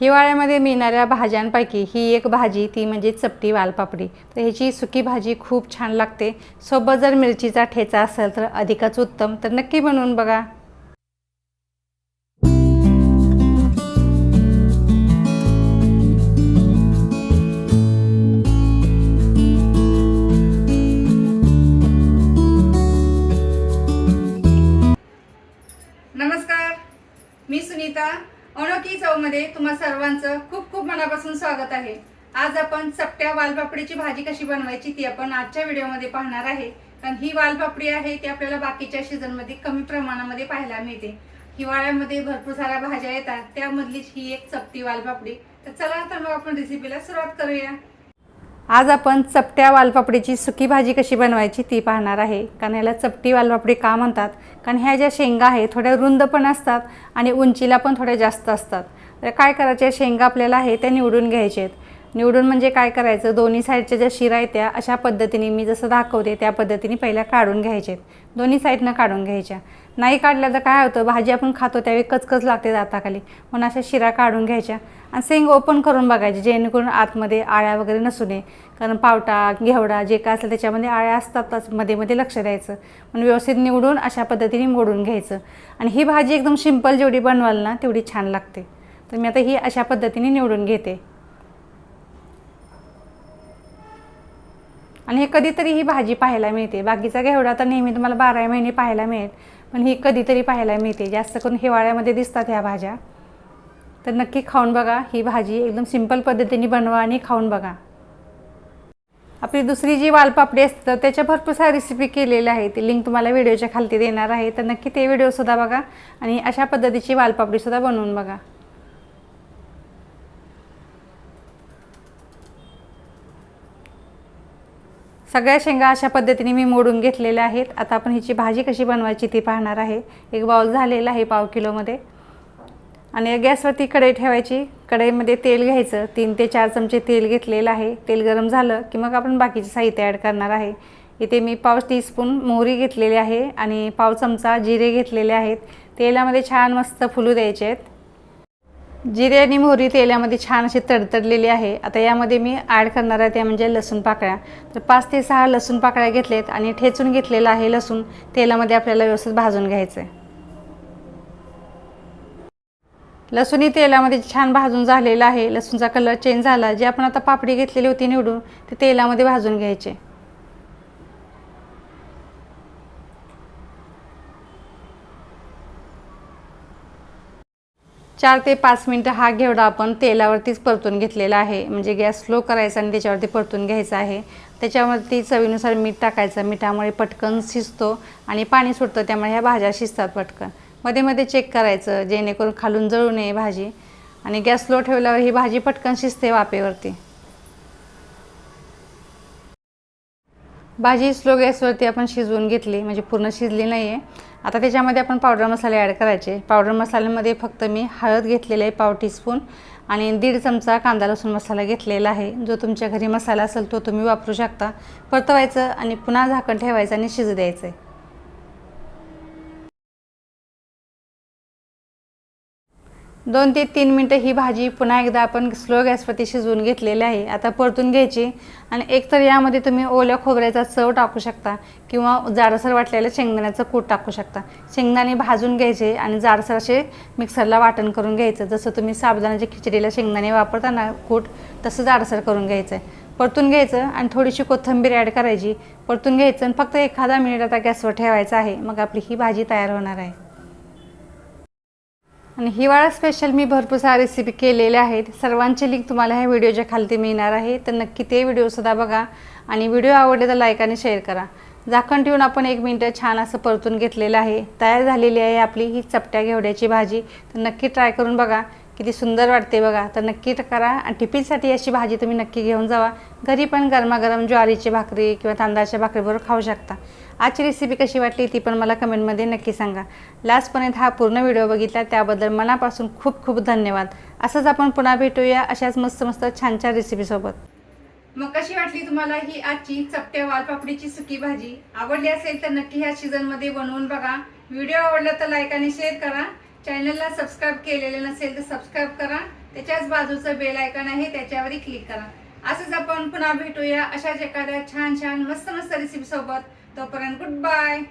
हिवाळ्यामध्ये मिळणाऱ्या भाज्यांपैकी ही एक भाजी ती म्हणजे चपटी वालपापडी. तर ह्याची सुकी भाजी खूप छान लागते. सोबत जर मिरचीचा ठेचा असेल तर अधिकच उत्तम. तर नक्की बनवून बघा. अनोखी चवमध्ये तुम्हा सर्वांचं खूप खूप मनापासून स्वागत आहे. आज आपण चपट्या वालपापडीची भाजी कशी बनवायची ती आपण आजच्या व्हिडिओमध्ये पाहणार आहे. कारण ही वालपापडी आहे ती आपल्याला बाकीच्या सीझनमध्ये कमी प्रमाणामध्ये पाहायला मिळते. हिवाळ्यामध्ये भरपूर साऱ्या भाज्या येतात त्यामधलीच ही एक चपटी वालपापडी. तर चला तर मग आपण रेसिपीला सुरुवात करूया. आज आपण चपट्या वालपापडीची सुकी भाजी कशी बनवायची ती पाहणार आहे. कारण ह्याला चपटी वालपापडी का म्हणतात? कारण ह्या ज्या शेंगा आहेत थोड्या रुंद पण असतात आणि उंचीला पण थोड्या जास्त असतात. तर काय करायचे? शेंगा आपल्याला आहे त्या निवडून घ्यायचे आहेत. निवडून म्हणजे काय करायचं? दोन्ही साईडच्या ज्या शिरा आहेत त्या अशा पद्धतीने मी जसं दाखवते त्या पद्धतीने पहिल्या काढून घ्यायचे दोन्ही साईडनं काढून घ्यायच्या. नाही काढल्या तर काय होतं? भाजी आपण खातो त्यावेळी कचकच लागते दाताखाली. म्हणून अशा शिरा काढून घ्यायच्या. आणि सेंग ओपन करून बघायचे जेणेकरून आतमध्ये आळ्या वगैरे नसू नये. कारण पावटा घेवडा जे काय असेल त्याच्यामध्ये आळ्या असतातच मध्ये मध्ये लक्ष द्यायचं. म्हणून व्यवस्थित निवडून अशा पद्धतीने मोडून घ्यायचं. आणि ही भाजी एकदम सिंपल जेवढी बनवाल ना तेवढी छान लागते. तर मी आता ही अशा पद्धतीने निवडून घेते. आणि हे कधीतरी ही भाजी पाहायला मिळते. बाकीचा घेवडा तर नेहमी तुम्हाला बारा महिने पाहायला मिळेल. पण ही कधीतरी पाहायला मिळते. जास्त करून हिवाळ्यामध्ये दिसतात ह्या भाज्या. तर नक्की खाऊन बघा. ही भाजी एकदम सिंपल पद्धतीने बनवा आणि खाऊन बघा. आपली दुसरी जी वालपापडी असते तर त्याच्या भरपूर साऱ्या रेसिपी केलेल्या आहेत. ती लिंक तुम्हाला व्हिडिओच्या खालती देणार आहे. तर नक्की ते व्हिडिओसुद्धा बघा आणि अशा पद्धतीची वालपापडीसुद्धा बनवून बघा. सगळ्या शेंगा अशा पद्धतीने मी मोडून घेतलेल्या आहेत. आता आपण हिची भाजी कशी बनवायची ती पाहणार आहे. एक बाउल झालेला आहे पाव किलोमध्ये. आणि गॅसवरती कढई ठेवायची. कढईमध्ये तेल घ्यायचं. तीन ते चार चमचे तेल घेतलेलं आहे. तेल गरम झालं की मग आपण बाकीचे साहित्य ॲड करणार आहे. इथे मी पाव टीस्पून मोहरी घेतलेली आहे आणि पाव चमचा जिरे घेतलेले आहेत. तेलामध्ये छान मस्त फुलू द्यायचे आहेत. जिरे आणि मोहरी तेलामध्ये छान अशी तडतडलेली आहे. आता यामध्ये मी ॲड करणार आहे त्या म्हणजे लसूण पाकळ्या. तर पाच ते सहा लसूण पाकळ्या घेतलेत आणि ठेचून घेतलेलं आहे लसूण. तेलामध्ये आपल्याला व्यवस्थित भाजून घ्यायचं आहे. लसूणही तेलामध्ये छान भाजून झालेलं आहे. लसूणचा कलर चेंज झाला. जे आपण आता पापडी घेतलेली होती निवडून ते तेलामध्ये भाजून घ्यायचे चार ते पाच मिनटं हा घेवडा आपण तेलावरतीच परतून घेतलेला आहे. म्हणजे गॅस स्लो करायचा आणि त्याच्यावरती परतून घ्यायचा आहे. त्याच्यावरती चवीनुसार मीठ टाकायचं. मिठामुळे पटकन शिजतो आणि पाणी सुटतं त्यामुळे ह्या भाज्या शिजतात पटकन. मध्ये मध्ये चेक करायचं जेणेकरून खालून जळू नये भाजी. आणि गॅस स्लो ठेवल्यावर ही भाजी पटकन शिजते वापेवरती भाजी स्लो गॅसवरती आपण शिजवून घेतली म्हणजे पूर्ण शिजली नाही आहे आता त्याच्यामध्ये आपण पावडर मसाले ॲड करायचे. पावडर मसाल्यामध्ये फक्त मी हळद घेतलेली आहे पाव टीस्पून आणि दीड चमचा कांदा लसूण मसाला घेतलेला आहे. जो तुमच्या घरी मसाला असेल तो तुम्ही वापरू शकता. परतवायचं आणि पुन्हा झाकण ठेवायचं आणि शिजू द्यायचं आहे दोन ते तीन मिनटं ही भाजी पुन्हा एकदा आपण स्लो गॅसवरती शिजवून घेतलेली आहे. आता परतून घ्यायची. आणि एकतर यामध्ये तुम्ही ओल्या खोबऱ्याचा चव टाकू शकता किंवा जाडसर वाटलेलं शेंगदाण्याचं कूट टाकू शकता. शेंगदाणे भाजून घ्यायचे आणि जाडसर असे मिक्सरला वाटण करून घ्यायचं. जसं तुम्ही साबुदाण्याच्या खिचडीला शेंगदाणे वापरता ना कूट तसं जाडसर करून घ्यायचं. आहे परतून घ्यायचं आणि थोडीशी कोथिंबीर ॲड करायची. परतून घ्यायचं आणि फक्त एखादा मिनिट आता गॅसवर ठेवायचं आहे. मग आपली ही भाजी तयार होणार आहे. आणि हिवाळा स्पेशल मी भरपूर साऱ्या रेसिपी केलेल्या आहेत. सर्वांची लिंक तुम्हाला ह्या व्हिडिओच्या खालती मिळणार आहे. तर नक्की ते व्हिडिओसुद्धा बघा आणि व्हिडिओ आवडले तर लाईक आणि शेअर करा. झाकण ठेवून आपण एक मिनटं छान असं परतून घेतलेलं आहे. तयार झालेली आहे आपली ही चपट्या घेवड्याची भाजी. तर नक्की ट्राय करून बघा. किती सुंदर वाटते बघा. तर नक्की करा. आणि टिफिनसाठी अशी भाजी तुम्ही नक्की घेऊन जावा. घरी पण गरमागरम ज्वारीची भाकरी किंवा तांदळाच्या भाकरीबरोबर खाऊ शकता. आजची रेसिपी कशी वाटली ती पण मला कमेंटमध्ये नक्की सांगा. लास्टपर्यंत हा पूर्ण व्हिडिओ बघितला त्याबद्दल मनापासून खूप खूप धन्यवाद. असंच आपण पुन्हा भेटूया अशाच मस्त मस्त छान छान रेसिपीसोबत मग कशी वाटली तुम्हाला ही आजची चपट्या वालपापडीची सुकी भाजी? आवडली असेल तर नक्की ह्या सीझनमध्ये बनवून बघा. व्हिडिओ आवडला तर लाईक आणि शेअर करा. चॅनलला सबस्क्राईब केलेले नसेल तर सबस्क्राईब करा. त्याच्याच बाजूचं बेल आयकॉन आहे त्याच्यावरही क्लिक करा. असंच आपण पुन्हा भेटूया अशाच एखाद्या छान छान मस्त मस्त रेसिपी सोबत. तोपर्यंत गुड बाय!